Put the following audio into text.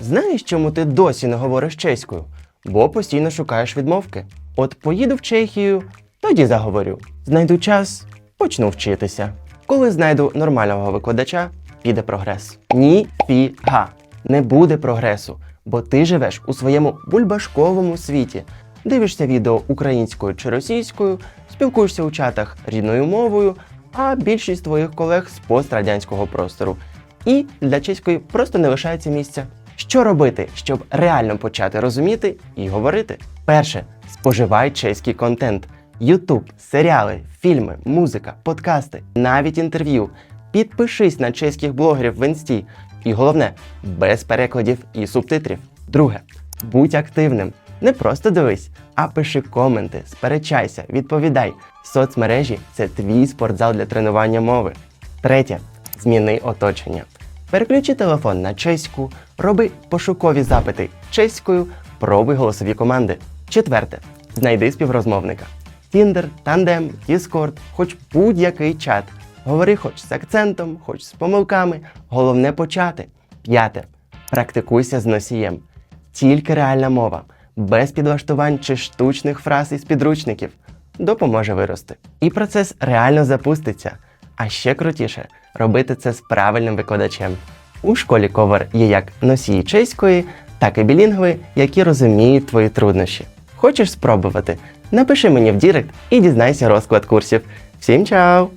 Знаєш, чому ти досі не говориш чеською? Бо постійно шукаєш відмовки. От поїду в Чехію, тоді заговорю. Знайду час, почну вчитися. Коли знайду нормального викладача, піде прогрес. Ніфіга. Не буде прогресу, бо ти живеш у своєму бульбашковому світі. Дивишся відео українською чи російською, спілкуєшся у чатах рідною мовою, а більшість твоїх колег з пострадянського простору. І для чеської просто не лишається місця. Що робити, щоб реально почати розуміти і говорити? Перше, споживай чеський контент. Ютуб, серіали, фільми, музика, подкасти, навіть інтерв'ю. Підпишись на чеських блогерів в інсті. І головне, без перекладів і субтитрів. Друге, будь активним. Не просто дивись, а пиши коменти, сперечайся, відповідай. Соцмережі це твій спортзал для тренування мови. Третє, зміни оточення. Переключи телефон на чеську, роби пошукові запити чеською, пробуй голосові команди. Четверте, знайди співрозмовника. Tinder, Tandem, Discord, хоч будь-який чат. Говори хоч з акцентом, хоч з помилками. Головне почати. П'яте. Практикуйся з носієм. Тільки реальна мова, без підлаштувань чи штучних фраз із підручників допоможе вирости. І процес реально запуститься. А ще крутіше робити це з правильним викладачем. У школі Ковер є як носії чеської, так і білінгви, які розуміють твої труднощі. Хочеш спробувати? Напиши мені в Дірект і дізнайся розклад курсів. Всім чао!